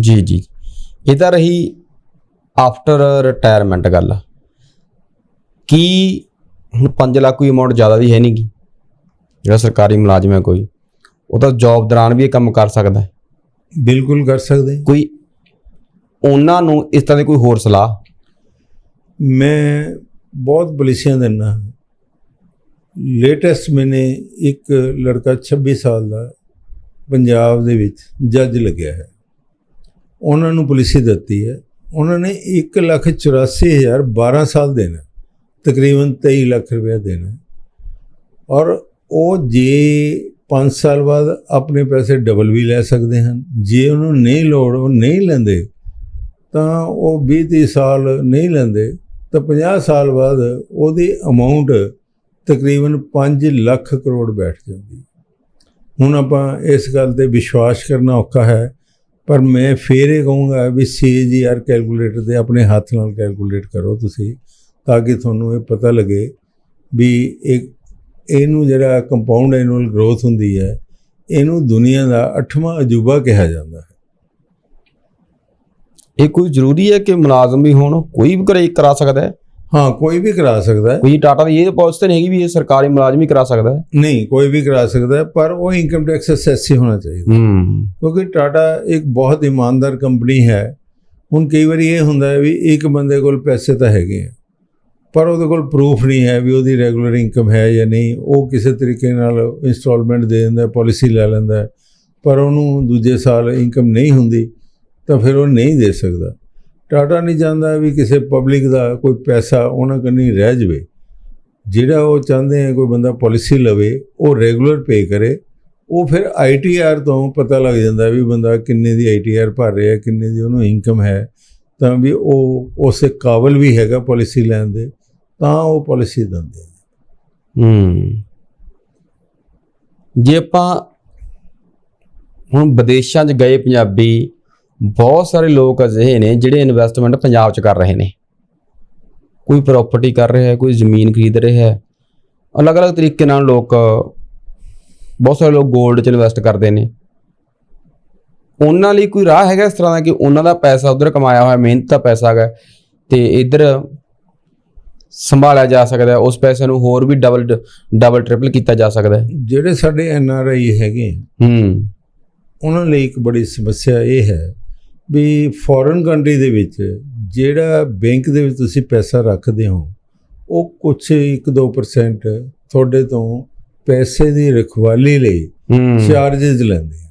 ਜੀ ਜੀ। ਇਹ ਤਾਂ ਰਹੀ ਆਫਟਰ ਰਿਟਾਇਰਮੈਂਟ ਗੱਲ। ਕੀ ਹੁਣ 5 ਲੱਖ ਕੋਈ ਅਮਾਉਂਟ ਜ਼ਿਆਦਾ ਦੀ ਹੈ ਨਹੀਂ ਗੀ। ਜਿਹੜਾ ਸਰਕਾਰੀ ਮੁਲਾਜ਼ਮ ਹੈ ਕੋਈ ਉਹ ਤਾਂ ਜੌਬ ਦੌਰਾਨ ਵੀ ਇਹ ਕੰਮ ਕਰ ਸਕਦਾ ਹੈ। ਬਿਲਕੁਲ ਕਰ ਸਕਦੇ। ਹਾਂ। ਕੋਈ ਉਹਨਾਂ ਨੂੰ ਇਸ ਤਰ੍ਹਾਂ ਦੀ ਕੋਈ ਹੋਰ ਸਲਾਹ? ਮੈਂ ਬਹੁਤ ਪੁਲਿਸੀਆਂ ਦਿੰਦਾ ਹਾਂ ਲੇਟੈਸਟ ਮੈਨੇ ਇੱਕ ਲੜਕਾ 26 ਸਾਲ ਦਾ ਪੰਜਾਬ ਦੇ ਵਿੱਚ ਜੱਜ ਲੱਗਿਆ ਹੈ। ਉਹਨਾਂ ਨੂੰ ਪੁਲਿਸੀ ਦਿੱਤੀ ਹੈ। ਉਹਨਾਂ ਨੇ 184000 12 ਸਾਲ ਦੇਣਾ। ਤਕਰੀਬਨ 23 ਲੱਖ ਰੁਪਏ ਦੇਣਾ ਔਰ ਉਹ ਜੇ 5 ਸਾਲ ਬਾਅਦ ਆਪਣੇ ਪੈਸੇ ਡਬਲ ਵੀ ਲੈ ਸਕਦੇ ਹਨ। ਜੇ ਉਹਨੂੰ ਨਹੀਂ ਲੋੜ, ਉਹ ਨਹੀਂ ਲੈਂਦੇ, ਤਾਂ ਉਹ 20 30 ਸਾਲ ਨਹੀਂ ਲੈਂਦੇ, ਤਾਂ 50 ਸਾਲ ਬਾਅਦ ਉਹਦੀ ਅਮਾਉਂਟ ਤਕਰੀਬਨ 5 ਲੱਖ ਕਰੋੜ ਬੈਠ ਜਾਂਦੀ ਹੁਣ ਆਪਾਂ ਇਸ ਗੱਲ ਤੇ ਵਿਸ਼ਵਾਸ ਕਰਨਾ ਔਖਾ ਹੈ, ਪਰ ਮੈਂ ਫੇਰ ਇਹ ਕਹੂੰਗਾ ਵੀ ਸੀਜੀਆਰ ਕੈਲਕੂਲੇਟਰ ਤੇ ਆਪਣੇ ਹੱਥ ਨਾਲ ਕੈਲਕੂਲੇਟ ਕਰੋ ਤੁਸੀਂ। ਤਾਂ ਕਿ ਤੁਹਾਨੂੰ ਇਹ ਪਤਾ ਲੱਗੇ ਵੀ ਇੱਕ ਇਹਨੂੰ ਜਿਹੜਾ ਕੰਪਾਊਂਡ ਐਨੂਅਲ ਗਰੋਥ ਹੁੰਦੀ ਹੈ ਇਹਨੂੰ ਦੁਨੀਆ ਦਾ 8ਵਾਂ ਅਜੂਬਾ ਕਿਹਾ ਜਾਂਦਾ ਹੈ। ਇਹ ਕੋਈ ਜ਼ਰੂਰੀ ਹੈ ਕਿ ਮੁਲਾਜ਼ਮ ਵੀ ਹੋਣ? ਕੋਈ ਵੀ ਕਰੇ ਕਰਾ ਸਕਦਾ ਹੈ? ਹਾਂ ਕੋਈ ਵੀ ਕਰਾ ਸਕਦਾ ਹੈ। ਕੋਈ ਟਾਟਾ ਦੀ ਇਹ ਪਾਲਿਸੀ ਤਾਂ ਨਹੀਂ ਹੈਗੀ ਵੀ ਇਹ ਸਰਕਾਰੀ ਮੁਲਾਜ਼ਮ ਹੀ ਕਰਾ ਸਕਦਾ ਹੈ? ਨਹੀਂ ਕੋਈ ਵੀ ਕਰਾ ਸਕਦਾ ਹੈ ਪਰ ਉਹ ਇਨਕਮ ਟੈਕਸ ਅਸੈਸ ਹੋਣਾ ਚਾਹੀਦਾ। ਹੂੰ। ਕਿਉਂਕਿ ਟਾਟਾ ਇੱਕ ਬਹੁਤ ਇਮਾਨਦਾਰ ਕੰਪਨੀ ਹੈ। ਹੁਣ ਕਈ ਵਾਰੀ ਇਹ ਹੁੰਦਾ ਹੈ ਵੀ ਇੱਕ ਬੰਦੇ ਕੋਲ ਪੈਸੇ ਤਾਂ ਹੈਗੇ ਆ। ਪਰ ਉਹਦੇ ਕੋਲ ਪ੍ਰੂਫ ਨਹੀਂ ਹੈ ਵੀ ਉਹਦੀ ਰੈਗੂਲਰ ਇਨਕਮ ਹੈ ਜਾਂ ਨਹੀਂ। ਉਹ ਕਿਸੇ ਤਰੀਕੇ ਨਾਲ ਇਨਸਟਾਲਮੈਂਟ ਦੇ ਦਿੰਦਾ ਪਾਲਿਸੀ ਲੈ ਲੈਂਦਾ ਪਰ ਉਹਨੂੰ ਦੂਜੇ ਸਾਲ ਇਨਕਮ ਨਹੀਂ ਹੁੰਦੀ, ਤਾਂ ਫਿਰ ਉਹ ਨਹੀਂ ਦੇ ਸਕਦਾ। ਟਾਟਾ ਨਹੀਂ ਚਾਹੁੰਦਾ ਵੀ ਕਿਸੇ ਪਬਲਿਕ ਦਾ ਕੋਈ ਪੈਸਾ ਉਹਨਾਂ ਕੰਨੀ ਰਹਿ ਜਾਵੇ। ਜਿਹੜਾ ਉਹ ਚਾਹੁੰਦੇ ਆ ਕੋਈ ਬੰਦਾ ਪਾਲਿਸੀ ਲਵੇ, ਉਹ ਰੈਗੂਲਰ ਪੇ ਕਰੇ। ਉਹ ਫਿਰ ਆਈਟੀਆਰ ਤੋਂ ਪਤਾ ਲੱਗ ਜਾਂਦਾ ਵੀ ਬੰਦਾ ਕਿੰਨੇ ਦੀ ਆਈਟੀਆਰ ਭਰ ਰਿਹਾ, ਕਿੰਨੇ ਦੀ ਉਹਨੂੰ ਇਨਕਮ ਹੈ। ਤਾਂ ਵੀ ਉਹ ਉਸੇ ਕਾਬਲ ਵੀ ਹੈਗਾ ਪਾਲਿਸੀ ਲੈਣ ਦੇ। ਤਾਂ ਉਹ ਪਾਲਿਸੀ ਦਿੰਦੇ ਹੂੰ। ਜੇ ਆਪਾਂ ਹੁਣ ਵਿਦੇਸ਼ਾਂ 'ਚ ਗਏ ਪੰਜਾਬੀ, ਬਹੁਤ ਸਾਰੇ ਲੋਕ ਅਜਿਹੇ ਨੇ ਜਿਹੜੇ ਇਨਵੈਸਟਮੈਂਟ ਪੰਜਾਬ 'ਚ ਕਰ ਰਹੇ ਨੇ। ਕੋਈ ਪ੍ਰਾਪਰਟੀ ਕਰ ਰਿਹਾ ਹੈ, ਕੋਈ ਜ਼ਮੀਨ ਖਰੀਦ ਰਿਹਾ ਹੈ। ਅਲੱਗ-ਅਲੱਗ ਤਰੀਕੇ ਨਾਲ ਲੋਕ, ਬਹੁਤ ਸਾਰੇ ਲੋਕ 골ਡ 'ਚ ਇਨਵੈਸਟ ਕਰਦੇ ਨੇ। ਉਹਨਾਂ ਲਈ ਕੋਈ ਰਾਹ ਹੈਗਾ ਇਸ ਤਰ੍ਹਾਂ ਦਾ ਕਿ ਉਹਨਾਂ ਦਾ ਪੈਸਾ ਉਧਰ ਕਮਾਇਆ ਹੋਇਆ, ਮਿਹਨਤ ਦਾ ਪੈਸਾ ਹੈਗਾ ਤੇ ਇੱਧਰ ਸੰਭਾਲਿਆ ਜਾ ਸਕਦਾ ਹੈ ਉਸ ਪੈਸੇ ਨੂੰ ਹੋਰ ਵੀ ਡਬਲ ਡਬਲ ਟ੍ਰਿਪਲ ਕੀਤਾ ਜਾ ਸਕਦਾ ਹੈ। ਜਿਹੜੇ ਸਾਡੇ ਐਨ ਆਰ ਆਈ ਹੈਗੇ ਹੂੰ। ਉਹਨਾਂ ਲਈ ਇੱਕ ਬੜੀ ਸਮੱਸਿਆ ਇਹ ਹੈ ਵੀ ਫੋਰਨ ਕੰਟਰੀ ਦੇ ਵਿੱਚ ਜਿਹੜਾ ਬੈਂਕ ਦੇ ਵਿੱਚ ਤੁਸੀਂ ਪੈਸਾ ਰੱਖਦੇ ਹੋ ਉਹ ਕੁਝ 1-2% ਤੁਹਾਡੇ ਤੋਂ ਪੈਸੇ ਦੀ ਰਖਵਾਲੀ ਲਈ ਚਾਰजेस ਲੈਂਦੇ ਆ।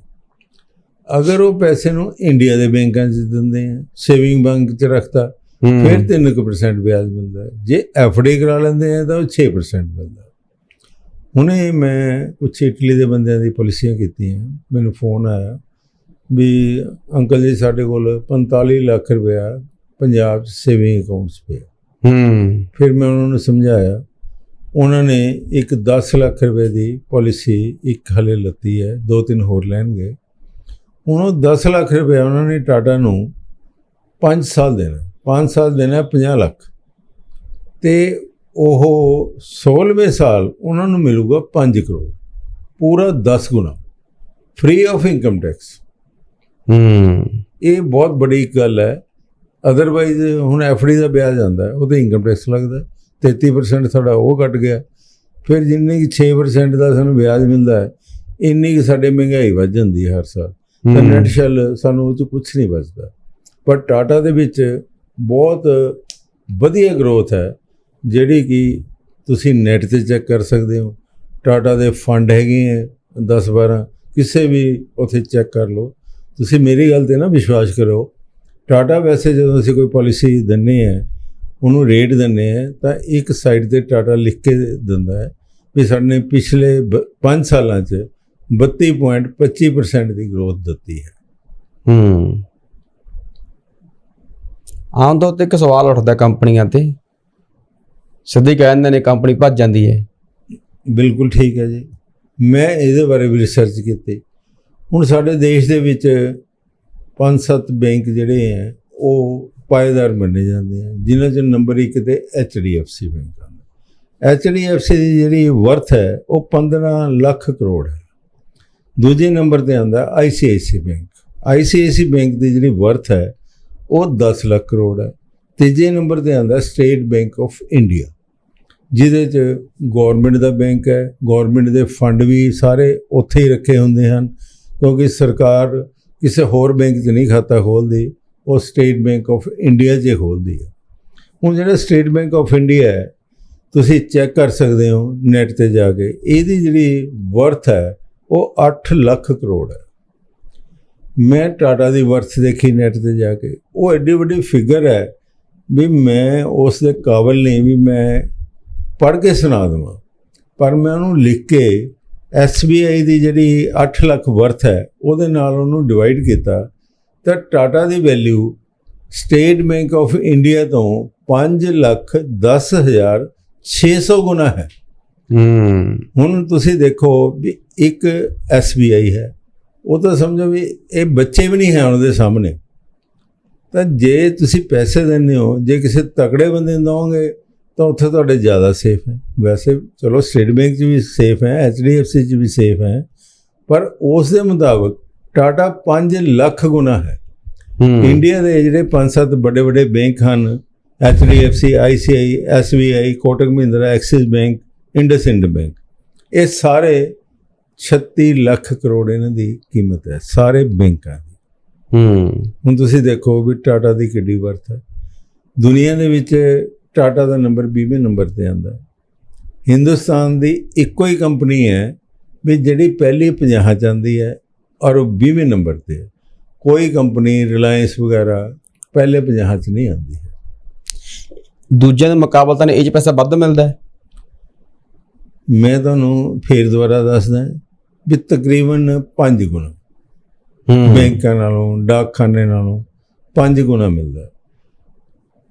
ਅਗਰ ਉਹ ਪੈਸੇ ਨੂੰ ਇੰਡੀਆ ਦੇ ਬੈਂਕਾਂ 'ਚ ਦਿੰਦੇ ਆ ਸੇਵਿੰਗ ਬੈਂਕ 'ਚ ਰੱਖਤਾ ਹੂੰ, ਫਿਰ 3% ਵਿਆਜ ਮਿਲਦਾ। ਜੇ ਐਫਡੀ ਕਰਾ ਲੈਂਦੇ ਆ ਤਾਂ ਉਹ 6% ਮਿਲਦਾ ਹੁਣੇ ਮੈਂ ਕੁਝ ਇਟਲੀ ਦੇ ਬੰਦਿਆਂ ਦੀ ਪਾਲਿਸੀਆਂ ਕੀਤੀਆਂ। ਮੈਨੂੰ ਫੋਨ ਆਇਆ ਵੀ ਅੰਕਲ ਜੀ ਸਾਡੇ ਕੋਲ 45 ਲੱਖ ਰੁਪਇਆ ਪੰਜਾਬ ਸੇਵਿੰਗ ਅਕਾਊਂਟਸ ਪਿਆ। ਹੂੰ। ਫਿਰ ਮੈਂ ਉਹਨਾਂ ਨੂੰ ਸਮਝਾਇਆ ਉਹਨਾਂ ਨੇ ਇੱਕ 10 ਲੱਖ ਰੁਪਏ ਦੀ ਪਾਲਿਸੀ ਇੱਕ ਹਲੇ ਲੱਤੀ ਹੈ ਦੋ ਤਿੰਨ ਹੋਰ ਲੈਣਗੇ। ਉਹਨੂੰ 10 ਲੱਖ ਰੁਪਏ ਉਹਨਾਂ ਨੇ ਟਾਟਾ ਨੂੰ 5 ਸਾਲ ਦੇਣਾ। 5 ਸਾਲ ਦੇਣਾ 50 ਲੱਖ। ਤੇ ਉਹ 16ਵੇਂ ਸਾਲ ਉਹਨਾਂ ਨੂੰ ਮਿਲੂਗਾ 5 ਕਰੋੜ। ਪੂਰਾ 10 ਗੁਣਾ। ਫ੍ਰੀ ਆਫ ਇਨਕਮ ਟੈਕਸ ਹੂੰ। ਇਹ ਬਹੁਤ ਬੜੀ ਗੱਲ ਹੈ। ਅਦਰਵਾਈਜ਼ ਹੁਣ ਐਫਡੀ ਦਾ ਵਿਆਜ ਆਉਂਦਾ ਹੈ, ਉਹਤੇ ਇਨਕਮ ਟੈਕਸ ਲੱਗਦਾ ਹੈ। 33% ਸਾਡਾ ਉਹ ਕੱਟ ਗਿਆ। ਫਿਰ ਜਿੰਨੇ ਕਿ 6% ਦਾ ਸਾਨੂੰ ਵਿਆਜ ਮਿਲਦਾ ਹੈ ਇੰਨੀ ਕਿ ਸਾਡੇ ਮਹਿੰਗਾਈ ਵੱਧ ਜਾਂਦੀ ਹੈ ਹਰ ਸਾਲ। ਤਾਂ। ਨੈਟ ਸ਼ੈਲ ਸਾਨੂੰ ਉਹ 'ਚ ਕੁਝ ਨਹੀਂ ਬਚਦਾ। ਪਰ ਟਾਟਾ ਦੇ ਵਿੱਚ ਬਹੁਤ ਵਧੀਆ ਗਰੋਥ ਹੈ, ਜਿਹੜੀ ਕਿ ਤੁਸੀਂ ਨੈਟ ਤੇ ਚੈੱਕ ਕਰ ਸਕਦੇ ਹੋ। ਟਾਟਾ ਦੇ ਫੰਡ ਹੈਗੇ ਹੈ 10 12 ਕਿਸੇ ਵੀ ਉੱਥੇ ਚੈੱਕ ਕਰ ਲਓ। ਤੁਸੀਂ ਮੇਰੀ ਗੱਲ ਤੇ ਨਾ ਵਿਸ਼ਵਾਸ ਕਰੋ ਟਾਟਾ ਵੈਸੇ ਜਦੋਂ ਅਸੀਂ ਕੋਈ ਪਾਲਿਸੀ ਦਿੰਦੇ ਆ ਉਹਨੂੰ ਰੇਟ ਦਿੰਦੇ ਆ ਤਾਂ ਇੱਕ ਸਾਈਡ ਤੇ ਟਾਟਾ ਲਿਖ ਕੇ ਦਿੰਦਾ ਹੈ ਵੀ ਸਾਡੇ ਪਿਛਲੇ 5 ਸਾਲਾਂ 'ਚ 32.25% ਦੀ ਗਰੋਥ ਦਿੱਤੀ ਹੈ। ਹੂੰ। ਆਮ ਤੌਰ ਤੇ ਇੱਕ ਸਵਾਲ ਉੱਠਦਾ ਕੰਪਨੀਆਂ ਤੇ। ਸਿੱਧੇ ਕਹਿ ਦਿੰਦੇ ਨੇ, ਕੰਪਨੀ ਭੱਜ ਜਾਂਦੀ ਹੈ ਬਿਲਕੁਲ ਠੀਕ ਹੈ ਜੀ। ਮੈਂ ਇਹਦੇ ਬਾਰੇ ਵੀ ਰਿਸਰਚ ਕੀਤੀ। ਹੁਣ ਸਾਡੇ ਦੇਸ਼ ਦੇ ਵਿੱਚ ਪੰਜ ਸੱਤ ਬੈਂਕ ਜਿਹੜੇ ਹੈ ਉਹ ਪਾਏਦਾਰ ਮੰਨੇ ਜਾਂਦੇ ਆ, ਜਿਨ੍ਹਾਂ 'ਚ ਨੰਬਰ 1 ਤੇ HDFC ਬੈਂਕ ਆਉਂਦਾ HDFC ਦੀ ਜਿਹੜੀ ਵਰਥ ਹੈ, ਉਹ 15 ਲੱਖ ਕਰੋੜ ਹੈ। ਦੂਜੇ ਨੰਬਰ ਤੇ ਆਉਂਦਾ ICICI ਬੈਂਕ ICICI ਬੈਂਕ ਦੀ ਜਿਹੜੀ ਵਰਥ ਹੈ ਉਹ 10 ਲੱਖ ਕਰੋੜ ਹੈ। ਤੀਜੇ ਨੰਬਰ ਤੇ ਆਉਂਦਾ ਸਟੇਟ ਬੈਂਕ ਆਫ ਇੰਡੀਆ ਜਿਹਦੇ 'ਚ ਗਵਰਨਮੈਂਟ ਦਾ ਬੈਂਕ ਹੈ। ਗਵਰਨਮੈਂਟ ਦੇ ਫੰਡ ਵੀ ਸਾਰੇ ਉੱਥੇ ਹੀ ਰੱਖੇ ਹੁੰਦੇ ਹਨ, ਕਿਉਂਕਿ ਸਰਕਾਰ ਕਿਸੇ ਹੋਰ ਬੈਂਕ 'ਚ ਨਹੀਂ ਖਾਤਾ ਖੋਲਦੀ, ਉਹ ਸਟੇਟ ਬੈਂਕ ਆਫ ਇੰਡੀਆ 'ਚ ਹੀ ਖੋਲਦੀ ਹੈ। ਹੁਣ ਜਿਹੜਾ ਸਟੇਟ ਬੈਂਕ ਆਫ ਇੰਡੀਆ ਹੈ, ਤੁਸੀਂ ਚੈੱਕ ਕਰ ਸਕਦੇ ਹੋ ਨੈਟ ਤੇ ਜਾ ਕੇ। ਇਹਦੀ ਜਿਹੜੀ ਵਰਥ ਹੈ, ਉਹ 8 ਲੱਖ ਕਰੋੜ ਹੈ। ਮੈਂ ਟਾਟਾ ਦੀ ਵਰਥ ਦੇਖੀ ਨੈਟ ਤੇ ਜਾ ਕੇ। ਉਹ ਐਡੀ ਵੱਡੀ ਫਿਗਰ ਹੈ ਵੀ ਮੈਂ ਉਸ ਦੇ ਕਾਬਲ ਨਹੀਂ ਵੀ ਮੈਂ ਪੜ੍ਹ ਕੇ ਸੁਣਾ ਦੇਵਾਂ। ਪਰ ਮੈਂ ਉਹਨੂੰ ਲਿਖ ਕੇ SBI ਦੀ ਜਿਹੜੀ 8 ਲੱਖ ਵਰਥ ਹੈ ਉਹਦੇ ਨਾਲ ਉਹਨੂੰ ਡਿਵਾਈਡ ਕੀਤਾ। ਤਾਂ ਟਾਟਾ ਦੀ value State Bank of India ਤੋਂ 5 ਲੱਖ 10 ਹਜ਼ਾਰ 600 ਗੁਣਾ ਹੈ। ਹੂੰ। ਹੁਣ ਤੁਸੀਂ ਦੇਖੋ ਵੀ ਇੱਕ SBI ਹੈ। ਉਹ ਤਾਂ ਸਮਝੋ ਵੀ ਇਹ ਬੱਚੇ ਵੀ ਨਹੀਂ ਹੈ ਉਹਨਾਂ ਦੇ ਸਾਹਮਣੇ। ਤਾਂ ਜੇ ਤੁਸੀਂ ਪੈਸੇ ਦਿੰਦੇ ਹੋ ਜੇ ਕਿਸੇ ਤਕੜੇ ਬੰਦੇ ਨੂੰ ਦਵੋਗੇ ਤਾਂ ਉੱਥੇ ਤੁਹਾਡੇ ਜ਼ਿਆਦਾ ਸੇਫ ਹੈ। ਵੈਸੇ ਚਲੋ ਸਟੇਟ ਬੈਂਕ 'ਚ ਵੀ ਸੇਫ ਹੈ HDFC 'ਚ ਵੀ ਸੇਫ ਹੈ ਪਰ ਉਸ ਦੇ ਮੁਤਾਬਕ ਟਾਟਾ 5 ਲੱਖ ਗੁਣਾ ਹੈ। ਇੰਡੀਆ ਦੇ ਜਿਹੜੇ ਪੰਜ ਸੱਤ ਵੱਡੇ ਵੱਡੇ ਬੈਂਕ ਹਨ HDFC ICI SBI Kotak Mahindra Axis Bank IndusInd bank ਇਹ ਸਾਰੇ 36 ਲੱਖ ਕਰੋੜ ਇਹਨਾਂ ਦੀ ਕੀਮਤ ਹੈ ਸਾਰੇ ਬੈਂਕਾਂ ਦੀ। ਹੂੰ। ਹੁਣ ਤੁਸੀਂ ਦੇਖੋ ਵੀ ਟਾਟਾ ਦੀ ਕਿੱਡੀ ਵਰਥ ਹੈ। ਦੁਨੀਆ ਦੇ ਵਿੱਚ ਟਾਟਾ ਦਾ ਨੰਬਰ 20ਵੇਂ ਨੰਬਰ ਤੇ ਆਂਦਾ ਹੈ। ਹਿੰਦੁਸਤਾਨ ਦੀ ਇੱਕੋ ਹੀ ਕੰਪਨੀ ਹੈ ਵੀ ਜਿਹੜੀ ਪਹਿਲੀ 50 ਚ ਆਉਂਦੀ ਹੈ ਔਰ ਉਹ 20ਵੇਂ ਨੰਬਰ ਤੇ ਹੈ। ਕੋਈ ਕੰਪਨੀ ਰਿਲਾਇੰਸ ਵਗੈਰਾ ਪਹਿਲੇ 50 ਚ ਨਹੀਂ ਆਉਂਦੀ ਹੈ। ਦੂਜਿਆਂ ਦੇ ਮੁਕਾਬਲਤਨ ਇਹ 'ਚ ਪੈਸਾ ਵੱਧ ਮਿਲਦਾ ਹੈ। ਮੈਂ ਤੁਹਾਨੂੰ ਫੇਰ ਦੁਬਾਰਾ ਦੱਸਦਾ ਵੀ ਤਕਰੀਬਨ 5 ਗੁਣਾ। ਬੈਂਕਾਂ ਨਾਲੋਂ ਡਾਕਖਾਨੇ ਨਾਲੋਂ 5 ਗੁਣਾ ਮਿਲਦਾ।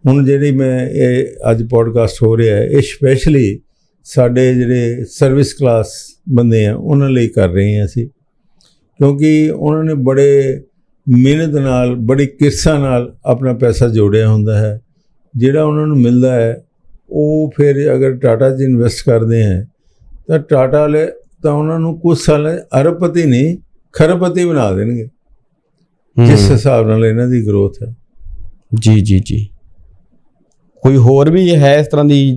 ਹੁਣ ਜਿਹੜੀ ਮੈਂ ਇਹ ਅੱਜ ਪੋਡਕਾਸਟ ਹੋ ਰਿਹਾ ਹੈ ਇਹ ਸਪੈਸ਼ਲੀ ਸਾਡੇ ਜਿਹੜੇ ਸਰਵਿਸ ਕਲਾਸ ਬੰਦੇ ਆ ਉਹਨਾਂ ਲਈ ਕਰ ਰਹੇ ਹਾਂ ਅਸੀਂ। ਕਿਉਂਕਿ ਉਹਨਾਂ ਨੇ ਬੜੇ ਮਿਹਨਤ ਨਾਲ ਬੜੀ ਕਿਰਸਾ ਨਾਲ ਆਪਣਾ ਪੈਸਾ ਜੋੜਿਆ ਹੁੰਦਾ ਹੈ। ਜਿਹੜਾ ਉਹਨਾਂ ਨੂੰ ਮਿਲਦਾ ਹੈ ਉਹ ਫਿਰ ਅਗਰ ਟਾਟਾ 'ਚ ਇਨਵੈਸਟ ਕਰਦੇ ਹੈ ਤਾਂ ਟਾਟਾ ਵਾਲੇ ਤਾਂ ਉਹਨਾਂ ਨੂੰ ਕੁਝ ਸਾਲਾਂ ਅਰਬਪਤੀ ਨਹੀਂ ਖਰਬਪਤੀ ਬਣਾ ਦੇਣਗੇ। ਜਿਸ ਹਿਸਾਬ ਨਾਲ ਇਹਨਾਂ ਦੀ ਗਰੋਥ ਹੈ। ਜੀ ਜੀ ਜੀ। ਕੋਈ ਹੋਰ ਵੀ ਹੈ ਇਸ ਤਰ੍ਹਾਂ ਦੀ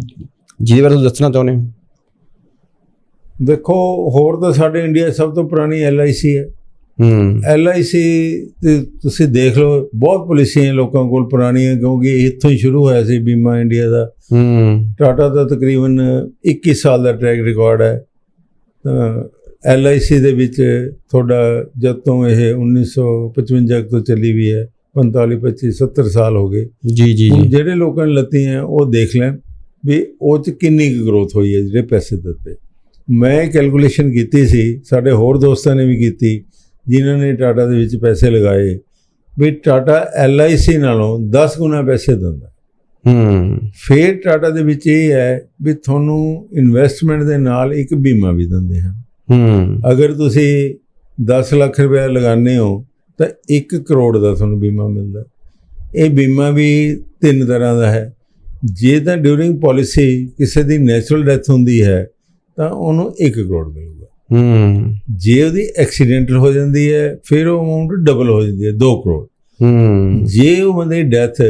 ਜਿਹਦੇ ਬਾਰੇ ਤੁਸੀਂ ਦੱਸਣਾ ਚਾਹੁੰਦੇ ਹੋ? ਦੇਖੋ ਹੋਰ ਤਾਂ ਸਾਡੇ ਇੰਡੀਆ ਸਭ ਤੋਂ ਪੁਰਾਣੀ LIC ਹੈ। ਹੂੰ। LIC ਤੇ ਤੁਸੀਂ ਦੇਖ ਲਓ ਬਹੁਤ ਪਾਲਿਸੀਆਂ ਲੋਕਾਂ ਕੋਲ ਪੁਰਾਣੀਆਂ ਕਿਉਂਕਿ ਇੱਥੋਂ ਹੀ ਸ਼ੁਰੂ ਹੋਇਆ ਸੀ ਬੀਮਾ ਇੰਡੀਆ ਦਾ। ਹੂੰ। ਟਾਟਾ ਦਾ ਤਕਰੀਬਨ 21 ਸਾਲ ਦਾ ਟਰੈਕ ਰਿਕਾਰਡ ਹੈ। ਤਾਂ LIC ਦੇ ਵਿੱਚ ਤੁਹਾਡਾ ਜਦ ਤੋਂ ਇਹ 1955 ਤੋਂ ਚੱਲੀ ਵੀ ਹੈ 45 25 70 ਸਾਲ ਹੋ ਗਏ। ਜੀ ਜੀ ਜੀ। ਜਿਹੜੇ ਲੋਕਾਂ ਨੇ ਲੱਤੀ ਹੈ ਉਹ ਦੇਖ ਲੈਣ ਵੀ ਉਹ ਚ ਕਿੰਨੀ ਕੁ ਗਰੋਥ ਹੋਈ ਹੈ ਜਿਹੜੇ ਪੈਸੇ ਦਿੱਤੇ। ਮੈਂ ਕੈਲਕੂਲੇਸ਼ਨ ਕੀਤੀ ਸੀ ਸਾਡੇ ਹੋਰ ਦੋਸਤਾਂ ਨੇ ਵੀ ਕੀਤੀ ਜਿਨ੍ਹਾਂ ਨੇ ਟਾਟਾ ਦੇ ਵਿੱਚ ਪੈਸੇ ਲਗਾਏ ਵੀ ਟਾਟਾ LIC ਨਾਲੋਂ 10 ਗੁਣਾ ਪੈਸੇ ਦਿੰਦਾ। ਹੂੰ। ਫੇਰ ਟਾਟਾ ਦੇ ਵਿੱਚ ਇਹ ਹੈ ਵੀ ਤੁਹਾਨੂੰ ਇਨਵੈਸਟਮੈਂਟ ਦੇ ਨਾਲ ਇੱਕ ਬੀਮਾ ਵੀ ਦਿੰਦੇ ਹਨ। ਹੂੰ। ਅਗਰ ਤੁਸੀਂ 10 ਲੱਖ ਰੁਪਏ ਲਗਾਉਂਦੇ ਹੋ ਤਾਂ 1 ਕਰੋੜ ਦਾ ਤੁਹਾਨੂੰ ਬੀਮਾ ਮਿਲਦਾ। ਇਹ ਬੀਮਾ ਵੀ ਤਿੰਨ ਤਰ੍ਹਾਂ ਦਾ ਹੈ। ਜੇ ਤਾਂ ਡਿਊਰਿੰਗ ਪਾਲਿਸੀ ਕਿਸੇ ਦੀ ਨੈਚੁਰਲ ਡੈਥ ਹੁੰਦੀ ਹੈ ਤਾਂ ਉਹਨੂੰ 1 ਕਰੋੜ ਮਿਲੂਗਾ। ਹੂੰ। ਜੇ ਉਹਦੀ ਐਕਸੀਡੈਂਟਲ ਹੋ ਜਾਂਦੀ ਹੈ ਫਿਰ ਉਹ ਅਮਾਉਂਟ ਡਬਲ ਹੋ ਜਾਂਦੀ ਹੈ 2 ਕਰੋੜ। ਹੂੰ। ਜੇ ਉਹ ਬੰਦੇ ਦੀ ਡੈਥ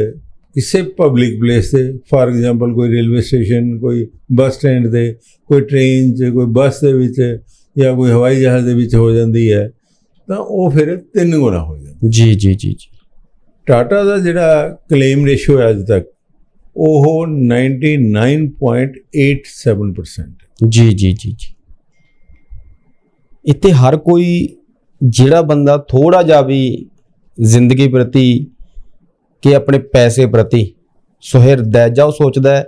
ਕਿਸੇ ਪਬਲਿਕ ਪਲੇਸ ਤੇ ਫਾਰ ਐਗਜ਼ਾਮਪਲ ਕੋਈ ਰੇਲਵੇ ਸਟੇਸ਼ਨ ਕੋਈ ਬੱਸ ਸਟੈਂਡ ਤੇ ਕੋਈ ਟ੍ਰੇਨ 'ਚ ਕੋਈ ਬੱਸ ਦੇ ਵਿੱਚ ਜਾਂ ਕੋਈ ਹਵਾਈ ਜਹਾਜ਼ ਦੇ ਵਿੱਚ ਹੋ ਜਾਂਦੀ ਹੈ ਤਾਂ ਉਹ ਫਿਰ ਤਿੰਨ ਗੁਣਾ ਹੋ ਜਾਂਦਾ ਜੀ ਜੀ ਜੀ ਜੀ। ਟਾਟਾ ਦਾ ਜਿਹੜਾ ਕਲੇਮ ਰੇਸ਼ੋ ਹੈ ਅੱਜ ਤੱਕ ਉਹ 99.87% ਜੀ ਜੀ ਜੀ ਜੀ। ਇੱਥੇ ਹਰ ਕੋਈ ਜਿਹੜਾ ਬੰਦਾ ਥੋੜਾ ਜਿਹਾ ਵੀ ਜ਼ਿੰਦਗੀ ਪ੍ਰਤੀ ਕਿ ਆਪਣੇ ਪੈਸੇ ਪ੍ਰਤੀ ਸੁਹਿਰਦ ਹੈ ਜਾਂ ਉਹ ਸੋਚਦਾ ਹੈ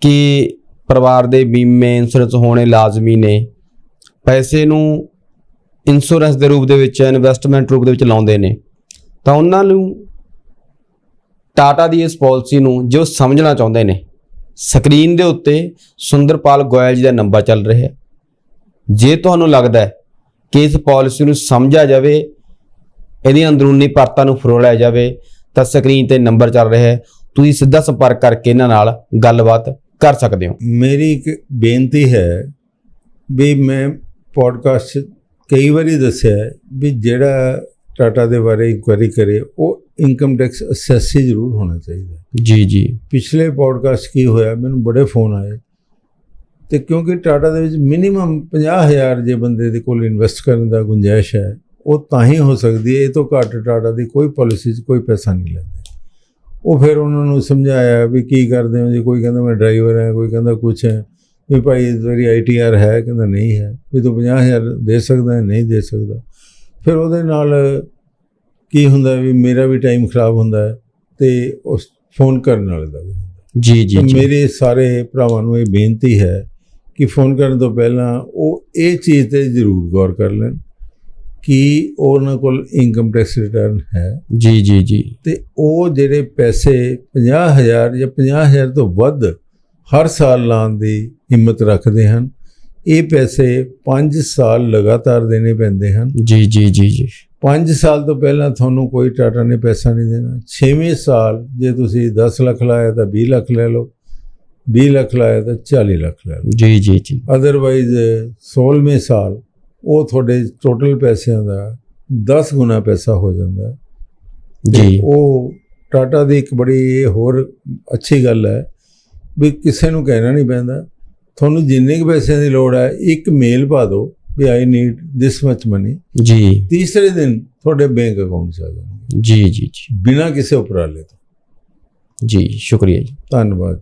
ਕਿ ਪਰਿਵਾਰ ਦੇ ਬੀਮੇ ਇੰਸ਼ੋਰੈਂਸ ਹੋਣੇ ਲਾਜ਼ਮੀ ਨੇ। ਪੈਸੇ ਨੂੰ ਇੰਸ਼ੋਰੈਂਸ ਦੇ ਰੂਪ ਦੇ ਵਿੱਚ ਇਨਵੈਸਟਮੈਂਟ ਰੂਪ ਦੇ ਵਿੱਚ ਲਾਉਂਦੇ ਨੇ। ਤਾਂ ਉਹਨਾਂ ਨੂੰ ਟਾਟਾ ਦੀ ਇਸ ਪਾਲਿਸੀ ਨੂੰ ਜੋ ਸਮਝਣਾ ਚਾਹੁੰਦੇ ਨੇ, ਸਕਰੀਨ ਦੇ ਉੱਤੇ ਸੁੰਦਰਪਾਲ ਗੋਇਲ ਜੀ ਦਾ ਨੰਬਰ ਚੱਲ ਰਿਹਾ ਹੈ। ਜੇ ਤੁਹਾਨੂੰ ਲੱਗਦਾ ਹੈ ਕਿ ਇਸ ਪਾਲਿਸੀ ਨੂੰ ਸਮਝਿਆ ਜਾਵੇ, ਇਹਦੀਆਂ ਅੰਦਰੂਨੀ ਪਰਤਾਂ ਨੂੰ ਫਰੋਲਿਆ ਜਾਵੇ ਤਾਂ ਸਕਰੀਨ ਤੇ ਨੰਬਰ ਚੱਲ ਰਿਹਾ ਹੈ। ਤੁਸੀਂ ਸਿੱਧਾ ਸੰਪਰਕ ਕਰਕੇ ਇਹਨਾਂ ਨਾਲ ਗੱਲਬਾਤ ਕਰ ਸਕਦੇ ਹੋ। ਮੇਰੀ ਇੱਕ ਬੇਨਤੀ ਹੈ ਵੀ ਮੈਂ ਪੋਡਕਾਸਟ ਕਈ ਵਾਰੀ ਦੱਸਿਆ ਹੈ ਵੀ ਜਿਹੜਾ ਟਾਟਾ ਦੇ ਬਾਰੇ ਇਨਕੁਆਇਰੀ ਕਰੇ ਉਹ ਇਨਕਮ ਟੈਕਸ ਅਸੈਸੀ ਜ਼ਰੂਰ ਹੋਣਾ ਚਾਹੀਦਾ ਜੀ ਜੀ। ਪਿਛਲੇ ਪੋਡਕਾਸਟ ਕੀ ਹੋਇਆ ਮੈਨੂੰ ਬੜੇ ਫੋਨ ਆਏ ਤੇ ਕਿਉਂਕਿ ਟਾਟਾ ਦੇ ਵਿੱਚ ਮਿਨੀਮਮ 50000 ਜੇ ਬੰਦੇ ਦੇ ਕੋਲ ਇਨਵੈਸਟ ਕਰਨ ਦਾ ਗੁੰਜਾਇਸ਼ ਹੈ ਉਹ ਤਾਂ ਹੀ ਹੋ ਸਕਦੀ ਹੈ ਇਹ ਤੋਂ ਘੱਟ ਟਾਟਾ ਦੀ ਕੋਈ ਪਾਲਿਸੀ 'ਚ ਕੋਈ ਪੈਸਾ ਨਹੀਂ ਲੈਂਦੇ। ਉਹ ਫਿਰ ਉਹਨਾਂ ਨੂੰ ਸਮਝਾਇਆ ਵੀ ਕੀ ਕਰਦੇ ਹੋ ਜੀ ਕੋਈ ਕਹਿੰਦਾ ਮੈਂ ਡਰਾਈਵਰ ਹਾਂ ਕੋਈ ਕਹਿੰਦਾ ਕੁਛ ਹੈ ਵੀ ਭਾਈ ਤੇਰੀ ਆਈਟੀਆਰ ਹੈ ਕਹਿੰਦਾ ਨਹੀਂ ਹੈ ਵੀ ਤੂੰ 50000 ਦੇ ਸਕਦਾ ਹੈ ਨਹੀਂ ਦੇ ਸਕਦਾ। ਫਿਰ ਉਹਦੇ ਨਾਲ ਕੀ ਹੁੰਦਾ ਵੀ ਮੇਰਾ ਵੀ ਟਾਈਮ ਖਰਾਬ ਹੁੰਦਾ ਹੈ ਤੇ ਉਸ ਫੋਨ ਕਰਨ ਵਾਲੇ ਦਾ ਵੀ ਜੀ ਜੀ ਮੇਰੇ ਸਾਰੇ ਭਰਾਵਾਂ ਨੂੰ ਇਹ ਬੇਨਤੀ ਹੈ ਕਿ ਫੋਨ ਕਰਨ ਤੋਂ ਪਹਿਲਾਂ ਉਹ ਇਹ ਚੀਜ਼ ਤੇ ਜ਼ਰੂਰ ਗੌਰ ਕਰ ਲੈਣ। ਕਿ ਉਹਨਾਂ ਕੋਲ ਇਨਕਮ ਟੈਕਸ ਰਿਟਰਨ ਹੈ। ਜੀ ਜੀ ਜੀ। ਤੇ ਉਹ ਜਿਹੜੇ ਪੈਸੇ 50000 ਜਾਂ 50000 ਤੋਂ ਵੱਧ ਹਰ ਸਾਲ ਲਾਉਣ ਦੀ ਹਿੰਮਤ ਰੱਖਦੇ ਹਨ ਇਹ ਪੈਸੇ 5 ਸਾਲ ਲਗਾਤਾਰ ਦੇਣੇ ਪੈਂਦੇ ਹਨ। ਜੀ ਜੀ ਜੀ ਜੀ। 5 ਸਾਲ ਤੋਂ ਪਹਿਲਾਂ ਤੁਹਾਨੂੰ ਕੋਈ ਟਾਟਾ ਨੇ ਪੈਸਾ ਨਹੀਂ ਦੇਣਾ। 6ਵੇਂ ਸਾਲ ਜੇ ਤੁਸੀਂ 10 ਲੱਖ ਲਾਇਆ ਤਾਂ 20 ਲੱਖ ਲੈ ਲਓ। 20 ਲੱਖ ਲਾਇਆ ਤਾਂ 40 ਲੱਖ ਲੈ ਲਓ। ਜੀ ਜੀ ਜੀ। ਅਦਰਵਾਈਜ਼ 16ਵੇਂ ਸਾਲ ਉਹ ਤੁਹਾਡੇ ਟੋਟਲ ਪੈਸਿਆਂ ਦਾ 10 ਗੁਣਾ ਪੈਸਾ ਹੋ ਜਾਂਦਾ ਜੀ। ਉਹ ਟਾਟਾ ਦੀ ਇੱਕ ਬੜੀ ਹੋਰ ਅੱਛੀ ਗੱਲ ਹੈ ਵੀ ਕਿਸੇ ਨੂੰ ਕਹਿਣਾ ਨਹੀਂ ਪੈਂਦਾ। ਤੁਹਾਨੂੰ ਜਿੰਨੇ ਕੁ ਪੈਸਿਆਂ ਦੀ ਲੋੜ ਹੈ ਇੱਕ ਮੇਲ ਪਾ ਦਿਓ ਵੀ I need this much money ਜੀ। ਤੀਸਰੇ ਦਿਨ ਤੁਹਾਡੇ ਬੈਂਕ ਅਕਾਊਂਟ 'ਚ ਆ ਜਾਣਗੇ। ਜੀ ਜੀ ਜੀ। ਬਿਨਾਂ ਕਿਸੇ ਉਪਰਾਲੇ ਤੋਂ। ਜੀ ਸ਼ੁਕਰੀਆ ਜੀ। ਧੰਨਵਾਦ।